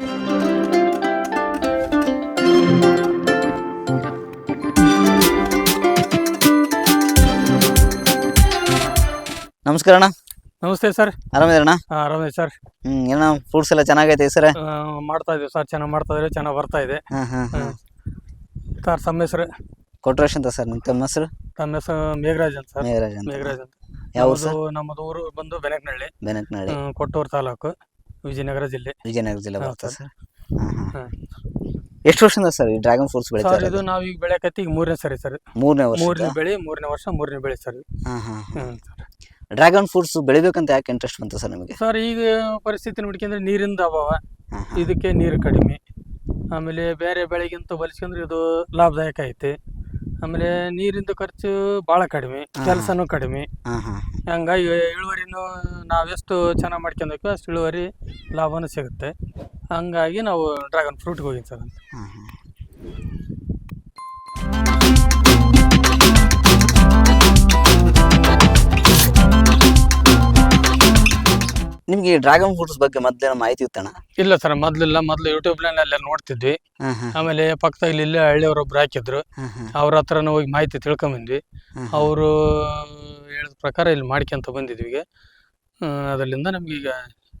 ನಮಸ್ಕಾರ ಅಣ್ಣ. ನಮಸ್ತೆ ಸರ್. ಆರಾಮಿದ್ದೀರಣ್ಣ ಆರಾಮಿದೆ ಸರ್. ಹ್ಮ್ ಏನ ಫ್ರೂಟ್ಸ್ ಎಲ್ಲ ಚೆನ್ನಾಗೈತೆ ಸರ್? ಮಾಡ್ತಾ ಇದೀವಿ ಸರ್ ಚೆನ್ನಾಗಿ ಮಾಡ್ತಾ ಇದ್ರೆ ಚೆನ್ನಾಗಿ ಬರ್ತಾ ಇದೆ. ಹಾಂ ಹಾಂ ಹಾಂ. ಸರ್ ತಮ್ಮ ಹೆಸರು? ಕೊಟ್ರೇಶ್ ಅಂತ ಸರ್ ನಿಮ್ಮ ತಮ್ಮ ಹೆಸರು? ತಮ್ಮ ಹೆಸರು ಮೇಘರಾಜ್ ಅಂತ ಸರ್. ಮೇಘರಾಜ್ ಅಂತ. ಮೇಘರಾಜ್ ಅಂತ. ನಮ್ಮದು ಊರು ಬಂದು ಬೆನಕನಹಳ್ಳಿ. ಬೆನಕನಹಳ್ಳಿ. ಕೊಟ್ಟೂರು ತಾಲೂಕು. ವಿಜಯನಗರ ಜಿಲ್ಲೆ. ವಿಜಯನಗರ ಜಿಲ್ಲೆ ಬರ್ತದ ಸರ್. ಹಾಂ. ಎಷ್ಟು ವರ್ಷದಿಂದ ಸರ್ ಈ ಡ್ರ್ಯಾಗನ್ ಫ್ರೂಟ್ಸ್ ಬೆಳೆ ಸರ್ ಇದು ಇರೋದು ನಾವು ಈಗ ಬೆಳೆಯಕತ್ತಿ ಈಗ ಮೂರನೇ ಸರಿ ಸರ್. ಮೂರನೇ ವರ್ಷ. ಮೂರನೇ ಬೆಳೆ ಮೂರನೇ ವರ್ಷ ಮೂರನೇ ಬೆಳೆ ಸರ್. ಹಾಂ ಹಾಂ. ಹ್ಮ್ ಸರ್. ಡ್ರ್ಯಾಗನ್ ಫ್ರೂಟ್ಸ್ ಬೆಳಿಬೇಕಂತ ಯಾಕೆ ಇಂಟ್ರೆಸ್ಟ್ ಬಂತು ಸರ್ ನಿಮಗೆ? ಸರ್ ಈಗ ಪರಿಸ್ಥಿತಿ ನೋಡ್ಕೊಂಡ್ರೆ ನೀರಿಂದ ಅಭಾವ. ಹಾಂ ಹಾಂ. ಇದಕ್ಕೆ ನೀರು ಕಡಿಮೆ. ಆಮೇಲೆ ಬೇರೆ ಬೆಳೆಗಿಂತ ಹೋಲಿಸ್ಕೊಂಡ್ರೆ ಇದು ಲಾಭದಾಯಕ ಐತೆ. ಆಮೇಲೆ ನೀರಿಂದು ಖರ್ಚು ಭಾಳ ಕಡಿಮೆ ಕೆಲಸನೂ ಕಡಿಮೆ. ಹಂಗಾಗಿ ಇಳುವರಿನೂ ನಾವೆಷ್ಟು ಚೆನ್ನಾಗಿ ಮಾಡ್ಕೊಂಡೋಗ್ತೀವಿ ಅಷ್ಟು ಇಳುವರಿ ಲಾಭನೂ ಸಿಗುತ್ತೆ. ಹಂಗಾಗಿ ನಾವು ಡ್ರಾಗನ್ ಫ್ರೂಟ್ಗೆ ಹೋಗಿ ಸರ್ ಹಾಂ. ನಿಮಗೆ ಡ್ರ್ಯಾಗನ್ ಫ್ರೂಟ್ಸ್ ಬಗ್ಗೆ ಮೊದಲೇನೋ ಮಾಹಿತಿ ಇತ್ತಣ್ಣ? ಇಲ್ಲ ಸರ್ ಮೊದ್ಲಿಲ್ಲ. ಮೊದ್ಲು ಯೂಟ್ಯೂಬ್ ಅಲ್ಲೇ ನೋಡ್ತಿದ್ವಿ. ಹಾಂ ನೋಡ್ತಿದ್ವಿ ಆಮೇಲೆ ಪಕ್ಕದಲ್ಲಿ ಇಲ್ಲೇ ಹಳ್ಳಿಯವ್ರೊಬ್ರು ಹಾಕಿದ್ರು. ಹಾಂ ಹಾಂ. ಅವ್ರ ಹತ್ರನೂ ಹೋಗಿ ಮಾಹಿತಿ ತಿಳ್ಕೊಂಬಂದ್ವಿ. ಹಾಂ ಅವರು ಹೇಳಿದ ಪ್ರಕಾರ ಇಲ್ಲಿ ಮಾಡ್ಕೊಂತ ಬಂದಿದ್ವಿ ಈಗ. ಅದರಿಂದ ನಮ್ಗೆ ಈಗ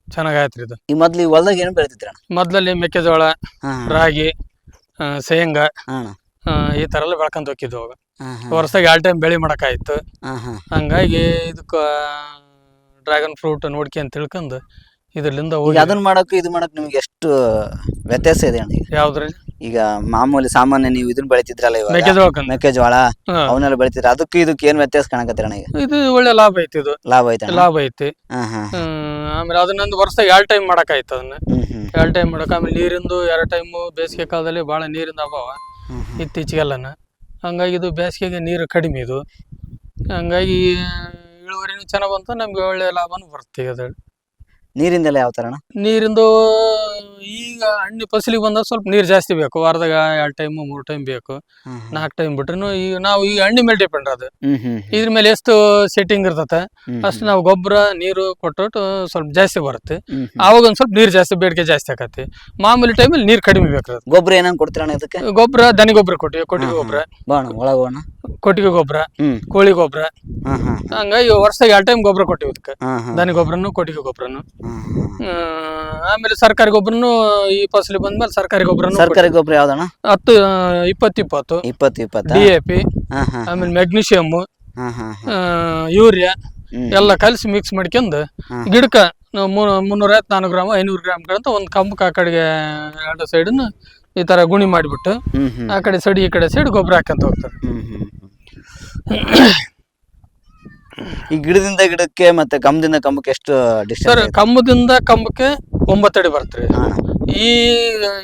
ಚೆನ್ನಾಗಾಯ್ತು ರೀ ಇದು. ಈ ಮೊದ್ಲು ಈ ಹೊಲ್ದಾಗ ಏನು ಬೆಳಿತಿದ್ರಣ್ಣ? ಮೊದಲಲ್ಲಿ ಮೆಕ್ಕೆಜೋಳ ಹಾಂ ರಾಗಿ ಆ, ಶೇಂಗಾ ಹಾಂ ಆ, ಈ ಥರ ಎಲ್ಲ ಬೆಳ್ಕೊಂತ ಹೋಗಿದ್ವು ಅವಾಗ. ಹಾಂ ಹಾಂ. ವರ್ಷದಾಗ ಎರಡು ಟೈಮ್ ಬೆಳೆ ಮಾಡೋಕ್ಕಾಯ್ತು ಹಾಂ ಹಾಂ. ಹಂಗಾಗಿ ಇದಕ್ಕೆ ಡ್ರ್ಯಾಗನ್ ಫ್ರೂಟ್ ನೋಡ್ಕೊಂತ ತಿಳ್ಕೊಂಡು ಇದರಿಂದ ಈಗ ಹೋಗಿ ಅದನ್ನ ಮಾಡಕ್ಕೆ ಇದು ಮಾಡಕ್ ನಿಮ್ಗೆ ಎಷ್ಟು ವ್ಯತ್ಯಾಸ ಇದೆ ಅಣ್ಣ ಈಗ? ಯಾವ್ದ್ರಿ? ಈಗ ಮಾಮೂಲಿ ಸಾಮಾನ್ಯ ನೀವು ಇದನ್ನ ಬೆಳಿತಿದ್ರಲ್ಲ ಇವಾಗ? ಮೆಕ್ಕೆಜೋಳ ಅವನ್ನೆಲ್ಲ ಬೆಳಿತಿದ್ರ? ಅದಕ್ಕೆ ಇದಕ್ಕೆ ಏನ್ ವ್ಯತ್ಯಾಸ ಕಾಣಕತ್ತೀರ ಅಣ್ಣ ಈಗ? ಇದು ಒಳ್ಳೆ ಲಾಭ ಐತಿ ಇದು. ಲಾಭ ಐತೆ ಲಾಭ ಐತಿ. ಹಾಂ ಅದನ್ನ ಹ್ಮ್, ಆಮೇಲೆ ಅದನ್ನೊಂದು ವರ್ಷದಾಗ ಎರಡು ಟೈಮ್ ಮಾಡೋಕ್ಕಾಯ್ತು ಅದನ್ನ. ಹ್ಮ್ ಹ್ಮ್. ಎರಡು ಟೈಮ್ ಮಾಡಕ್ ಆಮೇಲೆ ನೀರಿಂದು ಎರಡು ಟೈಮು ಬೇಸಿಗೆ ಕಾಲದಲ್ಲಿ ಬಹಳ ನೀರಿಂದ ಅಭಾವ ಹ್ಮ್. ಇತ್ತೀಚೆಗೆಲ್ಲನ. ಹಂಗಾಗಿ ಇದು ಬೇಸಿಗೆಗೆ ನೀರು ಕಡಿಮೆ ಇದು. ಹಂಗಾಗಿ ಇಳುವರಿನೂ ಚೆನ್ನಾಗಿ ಬಂತು ನಮ್ಗೆ ಒಳ್ಳೆ ಲಾಭನೂ ಬರುತ್ತೆ ಅದ್ರಲ್ಲಿ. ನೀರಿಂದೆಲ್ಲ ಯಾವ ಅಣ್ಣ? ನೀರಿಂದು ಹಣ್ಣು ಫಸಲಿಗೆ ಬಂದಾಗ ಸ್ವಲ್ಪ ನೀರು ಜಾಸ್ತಿ ಬೇಕು. ವಾರದಾಗ ಎರಡು ಟೈಮ್ ಮೂರು ಟೈಮ್ ಬೇಕು. ನಾಲ್ಕು ಟೈಮ್ ಬಿಟ್ರು ಈಗ ನಾವು ಈ ಹಣ್ಣಿ ಮೇಲೆ ಡಿಪೆಂಡ್ ಅದು. ಇದ್ರ ಮೇಲೆ ಎಷ್ಟು ಸೆಟ್ಟಿಂಗ್ ಇರ್ತತೆ ಅಷ್ಟು ನಾವು ಗೊಬ್ಬರ ನೀರು ಕೊಟ್ಟು ಸ್ವಲ್ಪ ಜಾಸ್ತಿ ಬರುತ್ತೆ. ಆವಾಗ ಒಂದು ಸ್ವಲ್ಪ ನೀರು ಜಾಸ್ತಿ ಬೇಡಿಕೆ ಜಾಸ್ತಿ ಆಕತಿ ಮಾಮೂಲಿ ಟೈಮಲ್ಲಿ ನೀರು ಕಡಿಮೆ ಬೇಕು ಗೊಬ್ಬರ ಏನೇನು ಕೊಡ್ತೀರ ಇದಕ್ಕೆ? ಗೊಬ್ಬರ ದನಿ ಗೊಬ್ಬರ ಕೊಟ್ಟಿವಿ ಕೊಟ್ಟಿಗೆ. ಗೊಬ್ಬರ. ಕೊಟ್ಟಿಗೆ ಗೊಬ್ಬರ ಕೋಳಿ ಗೊಬ್ಬರ. ಹಂಗಾಗಿ ವರ್ಷದಾಗ ಎರಡು ಟೈಮ್ ಗೊಬ್ಬರ ಕೊಟ್ಟಿವಿ ಇದಕ್ಕೆ. ದನಿ ಗೊಬ್ಬರನು ಕೊಟ್ಟಿಗೆ ಗೊಬ್ಬರನು. ಆಮೇಲೆ ಸರ್ಕಾರಿ ಗೊಬ್ಬರನು ಈ ಫಸಲಿ ಬಂದ್ಮೇಲೆ ಸರ್ಕಾರಿ ಗೊಬ್ಬರ ಸರ್ಕಾರಿ ಗೊಬ್ಬರ ಯಾವ್ದಣ್ಣ? ಹತ್ತು ಇಪ್ಪತ್ತು ಇಪ್ಪತ್ತು? ಇಪ್ಪತ್ತು ಇಪ್ಪತ್ತು ಡಿ ಎ ಪಿ ಆಮೇಲೆ ಮೆಗ್ನೀಷಿಯಮ್. ಯೂರಿಯಾ. ಎಲ್ಲ ಕಲಸಿ ಮಿಕ್ಸ್ ಮಾಡ್ಕೊಂಡು ಗಿಡಕ್ಕ ಮುನ್ನೂರ ನಾಲ್ಕು ಗ್ರಾಮ್ ಐನೂರು ಗ್ರಾಮ್ಗಳಂತ ಒಂದು ಕಂಬಕ್ಕೆ ಆ ಕಡೆಗೆ ಎರಡು ಸೈಡನ್ನು ಈ ತರ ಗುಣಿ ಮಾಡಿಬಿಟ್ಟು ಆ ಕಡೆ ಸೈಡ್ ಈ ಕಡೆ ಸೈಡ್ ಗೊಬ್ಬರ ಹಾಕಂತ ಹೋಗ್ತಾರೆ. ಈ ಗಿಡದಿಂದ ಗಿಡಕ್ಕೆ ಮತ್ತೆ ಕಂಬದಿಂದ ಕಂಬಕ್ಕೆ ಎಷ್ಟು ಸರ್ ಡಿಸ್ಟೆನ್ಸ್ ಕಂಬದಿಂದ ಕಂಬಕ್ಕೆ ಒಂಬತ್ತು ಅಡಿ ಬರುತ್ತೆ ಹಾ. ಈ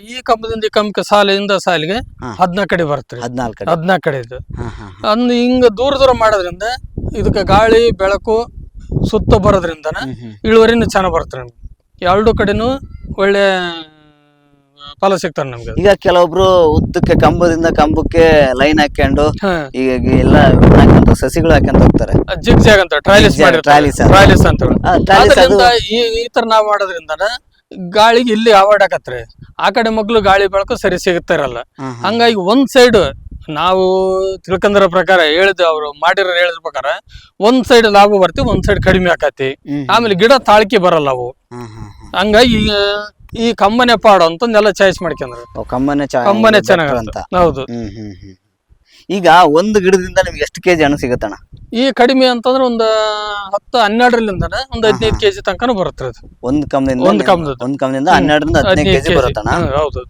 ಈ ಕಂಬದಿಂದ ಈ ಕಂಬಕ್ಕೆ ಸಾಲಿಂದ ಸಾಲಿಗೆ ಹಾ. ಹದಿನಾಲ್ಕು ಅಡಿ ಬರ್ತ್ರಿ ಹದಿನಾಲ್ಕು ಅಡಿ ಹದಿನಾಲ್ಕು ಅಡಿ ಇದು. ಹಾ ಹಾ ಅಂದ್ ಹಿಂಗ ದೂರ ದೂರ ಮಾಡೋದ್ರಿಂದ ಇದಕ್ಕೆ ಗಾಳಿ ಬೆಳಕು ಸುತ್ತ ಬರೋದ್ರಿಂದನ ಹ್ಮ್ ಹ್ಮ್. ಇಳುವರಿನೂ ಚೆನ್ನಾಗಿ ಎರಡು ಕಡೆನೂ ಒಳ್ಳೆ ಫಲ ಸಿಗ್ತಾರೆ ನಮ್ಗೆ ಈಗ ಕೆಲವೊಬ್ರು ಉದ್ದಕ್ಕೆ ಕಂಬದಿಂದ ಕಂಬಕ್ಕೆ ಲೈನ್ ಹಾಕೊಂಡು ಈಗ ಎಲ್ಲ ಸಸಿಗಳು ಹಾಕೊಂಡ್ ಹೋಗ್ತಾರೆ ಜಿಗ್ ಜಾಗ್ ಅಂತ ಟ್ರೈಲಿಸ್ Zigzag, trellis ಅಂತ. ಟ್ರೈಲಿಸ್ ಅಂತ ಹೇಳಿ. ಆ, trellis ಅದು ಅದರಿಂದ ಈ ಈ ತರ ನಾವ್ ಮಾಡೋದ್ರಿಂದ ಗಾಳಿಗೆ ಇಲ್ಲಿ ಅವಾರ್ಡ್ ಆಕತ್ರಿ ಆ ಕಡೆ ಮಗ್ಳು ಗಾಳಿ ಬೆಳಕು ಸರಿ ಸಿಗುತ್ತಾರಲ್ಲ. ಹಂಗಾಗಿ ಒಂದ್ ಸೈಡ್ ನಾವು ತಿಳ್ಕೊಂಡಿರೋ ಪ್ರಕಾರ ಹೇಳಿದ ಅವರು ಮಾಡಿರೋ ಹೇಳಿದ ಪ್ರಕಾರ ಒಂದ್ ಸೈಡ್ ಲಾಭ ಬರ್ತೀವಿ ಒಂದ್ ಸೈಡ್ ಕಡಿಮೆ ಆಕತಿ ಹ್ಮ್. ಆಮೇಲೆ ಗಿಡ ತಾಳ್ಕಿ ಬರಲ್ಲ ಅವು. ಹಂಗಾಗಿ ಈ ಕಂಬನೆ ಪಾಡು ಅಂತಂದೆಲ್ಲ ಚಾಯ್ಸ್ ಮಾಡ್ಕೊಂಡ್ರು. ಕಂಬನೆ ಕಂಬನೇ ಚಾ- ಕಂಬನೆ better ಚೆನ್ನಾಗ ಅಂತ. ಹೌದು. ಹ್ಮ್ ಹ್ಮ್ ಹ್ಮ್. ಈಗ ಒಂದು ಗಿಡದಿಂದ ನಿಮ್ಗೆ ಎಷ್ಟು ಕೆಜಿ ಹಣ್ಣು ಸಿಗುತ್ತಣ್ಣ? ಈ ಕಡಿಮೆ ಅಂತಂದ್ರೆ ಒಂದು ಹತ್ತು ಹನ್ನೆರಡರಿಂದ ಒಂದು ಹದಿನೈದು ಕೆಜಿ ತನಕನೂ ಬರುತ್ತೆ ಅದು. ಒಂದ್ ಕಂಬದಿಂದ ಒಂದ್ ನೀವು- ಕಂಬದ್ದು. ಒಂದ್ ಕಂಬದಿಂದ ಹನ್ನೆರಡರಿಂದ ಹದಿನೈದು ಕೆಜಿ ಬರುತ್ತಣ್ಣ? ಹ್ಮ್, ಹೌದು.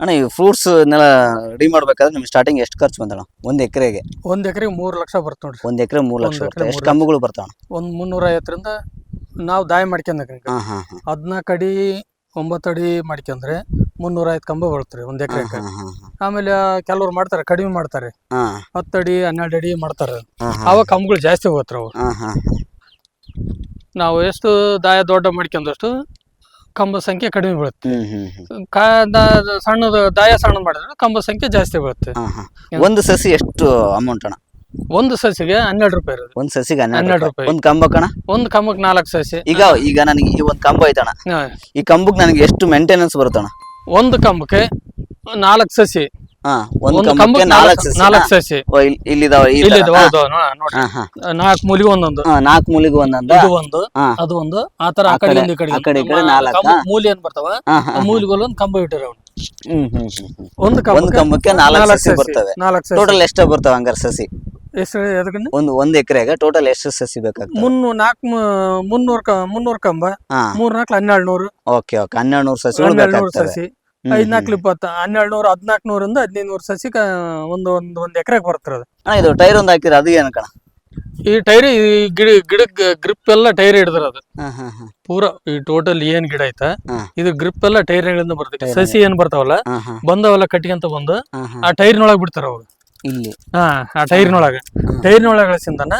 ಅಣ್ಣ ಈ ಫ್ರೂಟ್ಸ್ ನೆಲ್ಲ ರೆಡಿ ಮಾಡ್ಬೇಕಾದ್ರೆ ನಿಮ್ಗೆ ಸ್ಟಾರ್ಟಿಂಗ್ ಎಷ್ಟು ಖರ್ಚು ಬಂದಣ ಒಂದ್ ಎಕರೆಗೆ? ಒಂದ್ ಎಕರೆಗೆ ಮೂರ್ ಲಕ್ಷ ಬರುತ್ತೆ ನೋಡ್ರಿ. ಒಂದ್ ಎಕರೆ ಮೂರ್ ಲಕ್ಷ ಒಂದ್ ಬರುತ್ತೆ. ಎಷ್ಟು ಕಂಬಗಳು ಬರ್ತಾವ ಒಂದ್ ಮುನ್ನೂರ ಐವತ್ತರಿಂದ ನಾವು ದಾಯ ಮಾಡ್ಕೊಂಡ್ರೆ ಹಾ ಹಾ ಅಡಿ ಒಂಬತ್ತು ಅಡಿ ಮಾಡ್ಕೊಂಡ್ರೆ ಮುನ್ನೂರ ಐದು ಕಂಬ ಬರುತ್ತೆ ಒಂದ್ ಎಕರೆಗೆ. ಹಾ, ಆಮೇಲೆ ಕೆಲವ್ರು ಮಾಡ್ತಾರೆ ಕಡಿಮೆ ಮಾಡ್ತಾರೆ. ಹತ್ತು ಅಡಿ ಹನ್ನೆರಡು ಅಡಿ ಮಾಡ್ತಾರೆ. ಅವಾಗ ಕಂಬಗಳು ಜಾಸ್ತಿ ಹೋಗುತ್ತೆ ಅವು ನಾವು ಎಷ್ಟು ದಾಯ ದೊಡ್ಡ ಮಾಡ್ಕೊಂಡಷ್ಟು ಕಂಬ ಸಂಖ್ಯೆ ಕಡಿಮೆ ಬೀಳುತ್ತೆ. ಸಣ್ಣದ ದಾಯ ಸಣ್ಣ ಮಾಡಿದ್ರೆ ಕಂಬ ಸಂಖ್ಯೆ ಜಾಸ್ತಿ ಬೀಳುತ್ತೆ. ಒಂದು ಸಸಿ ಎಷ್ಟು ಅಮೌಂಟ್ ಅಣ್ಣ? ಒಂದು ಸಸಿಗೆ ಹನ್ನೆರಡು ರೂಪಾಯಿ ಇರೋದು. ಒಂದ್ ಸಸಿಗೆ ಹನ್ನೆರಡು ಹನ್ನೆರಡು ರೂಪಾಯಿ. ರೂಪಾಯಿ. ಒಂದ್ ಕಣ ಒಂದು ಕಂಬಕ್ಕೆ ನಾಲ್ಕು ಸಸಿ. ಈಗ ಈಗ ನನಗೆ ಈ ಒಂದ್ ಕಂಬ ಐತಣ ಹಾ. ಈ ಕಂಬಕ್ಕೆ ನನಗೆ ಎಷ್ಟು ಮೇಂಟೆನೆನ್ಸ್ ಬರುತ್ತಣ ಒಂದು ಕಂಬಕ್ಕೆ ನಾಲ್ಕು ಸಸಿ. ಹಾ ಒಂದ್ ಒಂದು ಕಂಬಕ್ಕೆ ಕಂಬಕ್ಕೆ ನಾಲ್ಕು ಸಸಿ ನಾಲ್ಕು ಸಸಿ. ಓ, ಇಲ್- ಇಲ್ಲಿದಾವ ಈ ಇಲ್ಲಿ ತರ. ಹೌದು ಹಾ, ನೋಡಿ. ಹಾ, ಹಾ. ನಾಲ್ಕು ಮೂಲಿಗೆ ಒಂದೊಂದು. ಹಾ, ನಾಲ್ಕು ಮೂಲಿಗೆ ಒಂದೊಂದ. ಇದು ಒಂದು ಹಾ. ಅದು ಒಂದು. ಆ ತರ ಆ ಆ ಕಡೆ ಕಡೆ- ಈ ಕಡೆ ಆ ಒಂದು. ಕಡೆ ಈ ಕಡೆ ನಾಲ್ಕಾ? ಕಂಬ ಮೂಲೆ ಏನ್ ಬರ್ತಾವ? ಹಾ, ಹಾ, ಆ ಮೂಲಿಗಳು ಒಂದು ಕಂಬ ಇಟ್ಟಿರೋ ಹ್ಮ್ ಹ್ಮ್ ಹ್ಮ್ ಹ್ಮ್. ಒಂದು ಒಂದ್ ಕಂಬಕ್ಕೆ ನಾಲ್ಕು ಸಸಿ ಬರ್ತವೆ. ನಾಲ್ಕು ಸಸಿ. ಟೋಟಲ್ ಎಷ್ಟ ಬರ್ತಾವ ಹಂಗಾರ ಸಸಿ? ಎಷ್ಟು ಒಂದು ಒಂದ್ ಎಕರೆಗೆ ಟೋಟಲ್ ಎಷ್ಟು ಸಸಿ ಬೇಕಾಗ್ತದೆ ಮುನ್ನೂರ್ ನಾಲ್ಕು ಮುನ್ನೂರ್ ಕ ಮುನ್ನೂರ್ ಕಂಬ ಹಾ. ಮೂರ್ ನಾಲ್ಕು ಹನ್ನೆರಡು ನೂರು ಓಕೆ ಓಕೆ. ಹನ್ನೆರಡು ನೂರು ಸಸಿ ಹನ್ನೆರಡು ನೂರು ಬೇಕಾಗ್ತವೆ ಸಸಿ ಹ್ಮ್, ಐದ್ ನಾಲ್ಕು ಇಪ್ಪತ್ತು ಹನ್ನೆರಡು ನೂರು ಹದಿನಾಲ್ಕು ನೂರಿಂದ ಹದಿನೈದು ನೂರು ಸಸಿ ಕ- ಒಂದು ಒಂದು ಒಂದು ಎಕರೆಗೆ ಬರ್ತಿರೋದು ಅಣ್ಣ ಇದು ಟೈರ್ ಒಂದ್ ಹಾಕಿದ್ರೆ ಅದು ಏನು ಕಣ? ಈ ಟೈರ್ ಈ ಗಿಡ ಗಿಡಕ್ಕೆ ಗ್ರಿಪ್ ಎಲ್ಲ ಟೈರ್ ಹಿಡಿದಿರೋದು ಹಾ ಹಾ ಹಾ. ಪೂರ ಈ ಟೋಟಲ್ ಏನ್ ಗಿಡ ಐತಾ ಹಾ. ಇದು ಗ್ರಿಪ್ ಎಲ್ಲ ಟೈರ್ಗಳಿಂದ ಬರ್ತೈತೆ ಸಸಿ ಏನ್ ಬರ್ತಾವಲ್ಲ ಹಾ ಕಟ್ಟಿಗೆ ಅಂತ ಕಟ್ಕೊಂತ ಬಂದು ಆ ಟೈರ್ ಆ ಟೈರ್ನೊಳಗೆ ಬಿಡ್ತಾರ ಅವ್ರು. ಇಲ್ಲಿ. ಹಾ ಆ ಟೈರ್ನೊಳಗ ಟೈರ್ನೊಳಗ ಸಿಂದನ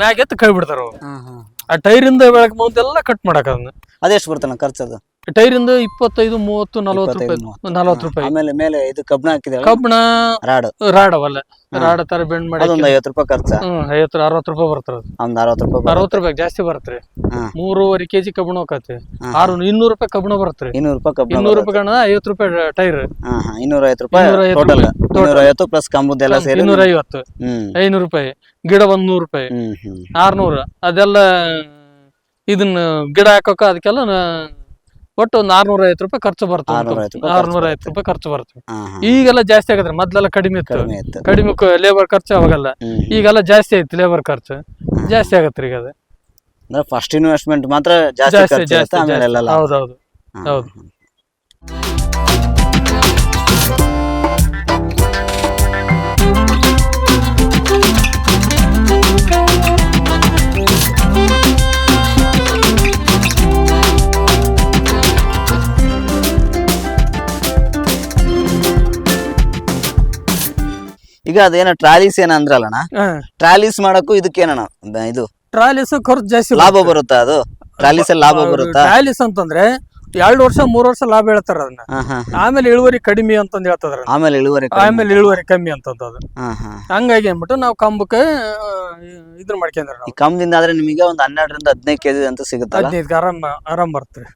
ಮ್ಯಾಗ ಎತ್ತು ಕೈ ಬಿಡ್ತಾರ ಅವ್ರು. ಹಾ ಹಾ ಆ ಟೈರಿಂದ ಬೆಳಗ್ಗೆ ಮುಂದೆಲ್ಲ ಕಟ್ ಮಾಡಕ್ ಅದನ್ನ. ಅದೆಷ್ಟು ಬರ್ತಾನ ಖರ್ಚದು ಟೈರಿಂದ ಇಪ್ಪತ್ತೈದು ಮೂವತ್ತು ನಲವತ್ತು ರೂಪಾಯಿ. ನಲವತ್ತು ರೂಪಾಯಿ. ಆಮೇಲೆ ಮೇಲೆ ಇದು ಕಬ್ಬಣ ಹಾಕಿದೆ ಕಬ್ಬಣ ರಾಡ್. ರಾಡ್ ಅವಲ್ಲ ರಾಡ್ ತರ ಬೆಂಡ್ ಮಾಡಿ ಅದೊಂದು ಐವತ್ತು ರೂಪಾಯಿ ಖರ್ಚು. ಹ್ಮ್ ಐವತ್ತು ಅರವತ್ತು ರೂಪಾಯಿ ಅದು. ಒಂದು ಅರವತ್ತು ರೂಪಾಯಿ. ಅರವತ್ತು ರೂಪಾಯಿ ಜಾಸ್ತಿ ಬರತ್ರಿ. ಹಾ. ಮೂರುವರೆ ಕೆಜಿ ಕಬ್ಬಣ ಹೋಗತ್ತೆ. ಆರು ಇನ್ನೂರು ರೂಪಾಯಿ ಕಬ್ಬಣ ಬರುತ್ತೆ ಇನ್ನೂರು ರೂಪಾಯಿ ಕಬ್ಣ ಇನ್ನೂರು ರೂಪಾಯಿ ಕಣ ಐವತ್ತು ರೂಪಾಯಿ ಟೈರ್. ಇನ್ನೂರ ಐವತ್ತು ರೂಪಾಯಿ ಟೋಟಲ್. ಇನ್ನೂರ ಐವತ್ತು ಪ್ಲಸ್ ಸೇರಿ ಇನ್ನೂರ ಐವತ್ತು. ಐನೂರು ರೂಪಾಯಿ. ಗಿಡ ಒಂದ್ ನೂರು ರೂಪಾಯಿ. ಆರ್ನೂರು. ಅದೆಲ್ಲ ಇದನ್ನ ಗಿಡ ಹಾಕೋಕ ಅದಕ್ಕೆಲ್ಲ ಒಟ್ಟು ಒಂದು ಆರ್ನೂರ ಐವತ್ತು ರೂಪಾಯಿ ಖರ್ಚು ಬರ್ತದೆ ಆರ್ನೂರ ಐವತ್ತು ರೂಪಾಯಿ ಖರ್ಚು ಬರ್ತದೆ. ಈಗೆಲ್ಲ ಜಾಸ್ತಿ ಆಗತ್ತೆ. ಮೊದ್ಲೆಲ್ಲ ಕಡಿಮೆ ಇತ್ತು. ಕಡಿಮೆ ಲೇಬರ್ ಖರ್ಚು ಅವಾಗಲ್ಲ ಈಗೆಲ್ಲ ಜಾಸ್ತಿ ಆಯ್ತು ಲೇಬರ್ ಖರ್ಚು. ಜಾಸ್ತಿ ಆಗತ್ರಿ ಈಗ ಅದು ಫಸ್ಟ್ ಇನ್ವೆಸ್ಟ್ಮೆಂಟ್ ಮಾತ್ರ ಜಾಸ್ತಿ ಜಾಸ್ತಿ ಹೌದೌದು. ಹೌದು. ಈಗ ಅದೇನ ಟ್ರಾಲಿಸ್ ಏನ ಅಂದ್ರಲ್ಲಣ್ಣ? ಟ್ರಾಲಿಸ್ ಮಾಡಕ್ಕೂ ಇದಕ್ಕೇನಣ್ಣ? ಇದು ಟ್ರಾಲಿಸ್ ಖರ್ಚು ಜಾಸ್ತಿ ಲಾಭ ಬರುತ್ತಾ. ಅದು? ಟ್ರಾಲಿಸ್ ಅಲ್ಲಿ ಲಾಭ ಬರುತ್ತಾ? ಟ್ರಾಲಿಸ್ ಅಂತಂದ್ರೆ ಎರಡು ವರ್ಷ ಮೂರ್ ವರ್ಷ ಲಾಭ ಹೇಳ್ತಾರ ಅದನ್ನ. ಆಮೇಲೆ ಇಳುವರಿ ಕಡಿಮೆ ಅಂತಂದ್ ಹೇಳ್ತದ್ರ ಆಮೇಲೆ ಇಳುವರಿ. ಆಮೇಲೆ ಇಳುವರಿ ಕಮ್ಮಿ ಹಾ ಹಂಗಾಗಿ ಅಂದ್ಬಿಟ್ಟು ನಾವು ಕಂಬಕ್ಕೆ ಇದ್ರ ಮಾಡ್ಕೊಂಡ್ರ ಈ ನಾವು. ಕಂಬದಿಂದ ಆದ್ರೆ ನಿಮಗೆ ಒಂದ್ ಹನ್ನೆರಡರಿಂದ ಹದಿನೈದು ಕೆಜಿ ಅಂತ ಸಿಗುತ್ತೆ ಹದಿನೈದು ಆರಾಮ್ ಆರಾಮ್ ಬರ್ತದೆ.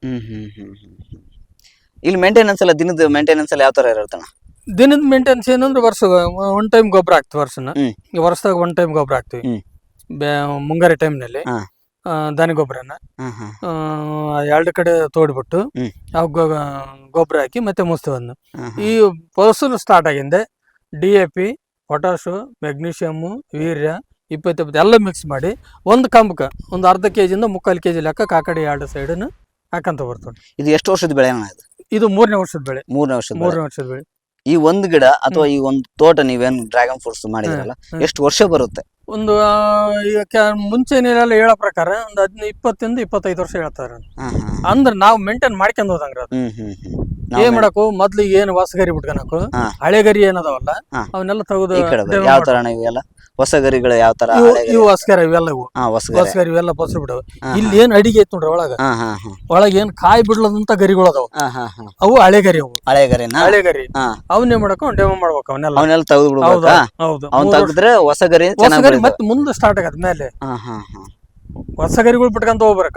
ಇಲ್ಲಿ ಮೇಂಟೆನೆನ್ಸ್ ಎಲ್ಲ ದಿನದ ಮೇಂಟೆನೆನ್ಸ್ ಎಲ್ಲ ಯಾವ ತರ ಇರುತ್ತಣ್ಣ? ದಿನದ ಮೇಂಟೆನ್ಸ್ ಏನಂದ್ರೆ ವರ್ಷ ಒನ್ ಟೈಮ್ ಗೊಬ್ಬರ ಹಾಕ್ತಿವಿ ವರ್ಷನ. ಹ್ಮ್. ಈ ವರ್ಷದಾಗ ಒನ್ ಟೈಮ್ ಗೊಬ್ಬರ ಹಾಕ್ತಿವಿ. ಹ್ಮ್. ಬೆ- ಮುಂಗಾರಿ ಟೈಮ್ನಲ್ಲಿ ಹಾ. ದನಿ ಗೊಬ್ಬರನ. ಆ ಎರಡು ಕಡೆ ತೋಡ್ಬಿಟ್ಟು ಹ್ಮ್. ಅವ್ ಗೊಬ್ಬರ ಹಾಕಿ ಮತ್ತೆ ಅದನ್ನ. ಹಾ. ಈ ಫಸಲು start ಆಗಿಂದೆ D A P potash magnesium urea ಇಪ್ಪತ್ತು ಇಪ್ಪತ್ತು ಎಲ್ಲ ಮಿಕ್ಸ್ ಮಾಡಿ ಒಂದು ಕಂಬಕ್ಕೆ ಒಂದು ಅರ್ಧ ಕೆ ಜಿಯಿಂದ ಮುಕ್ಕಾಲು ಕೆ ಜಿ ಲೆಕ್ಕ ಕಾಕಡಿ ಕಡೆ ಎರಡು ಸೈಡನ್ನು ಹಾಕಂತ ಬರ್ತದೆ ಇದು ಎಷ್ಟು ವರ್ಷದ ಬೆಳೆ ಇದು? ಮೂರನೇ ವರ್ಷದ ಬೆಳೆ. ಮೂರನೇ ವರ್ಷದ ಮೂರನೇ ವರ್ಷದ ಬೆಳೆ. ಈ ಒಂದ್ ಗಿಡ ಅಥವಾ ಈ ಒಂದ್ ತೋಟ ನೀವೇನು ಡ್ರ್ಯಾಗನ್ ಫ್ರೂಟ್ಸ್ ಮಾಡಿದ್ರಲ್ಲ. ಎಷ್ಟು ವರ್ಷ ಬರುತ್ತೆ ಒಂದು ಈಗ ಕ್ಯಾ- ಮುಂಚೆನೆಲ್ಲ ಹೇಳೋ ಪ್ರಕಾರ ಒಂದು ಹದಿನೈದು ಇಪ್ಪತ್ತಿಂದ ಇಪ್ಪತ್ತೈದು ವರ್ಷ ಹೇಳ್ತಾರೆ ಅಂದ್ರೆ ನಾವು ಮೇಂಟೈನ್ ಮಾಡ್ಕೊಂಡು ಹೋದಂಗ್ರ ಅದು. ಏನ್ ಮಾಡಕು ಮೊದ್ಲು ಏನು ಹೊಸಗರಿ ಬಿಟ್ಕೊಳಕು. ಹಳೆಗರಿ ಹಳೆ ಗರಿ ಏನದಾವಲ್ಲ. ಅವನ್ನೆಲ್ಲ ತೆಗೆದು ಯಾವ ತರ ಇವೆಲ್ಲ? ಹೊಸ ಗರಿಗಳು ಯಾವ ತರ ಇವು ಗರಿ? ಹೊಸಗರ ಇವೆಲ್ಲ ಇವು. ಹೊಸಗರಿ. ಇವೆಲ್ಲ ಪಸರು ಬಿಡವು ಇಲ್ಲಿ ಏನ್ ಅಡಿಗೆ ಐತ್ ನೋಡ್ರಿ ಒಳಗ. ಒಳಗ ಏನ್ ಕಾಯಿ ಬಿಡ್ಲದಂತ ಗರಿಗಳು ಅದಾವ. ಅವು ಹಳೆಗರಿ ಅವು. ಹಳೆ ಹಳೆಗರಿ. ಹಳೆ ಗರಿ ಹಾ. ಅವನ್ನೇ ಮಾಡಕು ಡೆಮೋ ಮಾಡ್ಬೇಕು ಅವನ್ನೆಲ್ಲ. ಅವನ್ನೆಲ್ಲ ತೆಗೆದು ಹೌದು ಬಿಡ್ಬೇಕಾ ಹೌದು. ಅವ್ನ್ ತೆಗೆದ್ರೆ ಹೊಸ ಗರಿ ಹೊಸ ಗರಿ. ಮತ್ತೆ ಮುಂದೆ ಸ್ಟಾರ್ಟ್ ಆಗದ ಮೇಲೆ. ಹಾ ಹಾ ಹಾ. ಹೊಸ ಗರಿಗಳು ಬಿಟ್ಕೊಂತ ಹೋಗ್ಬೇಕ.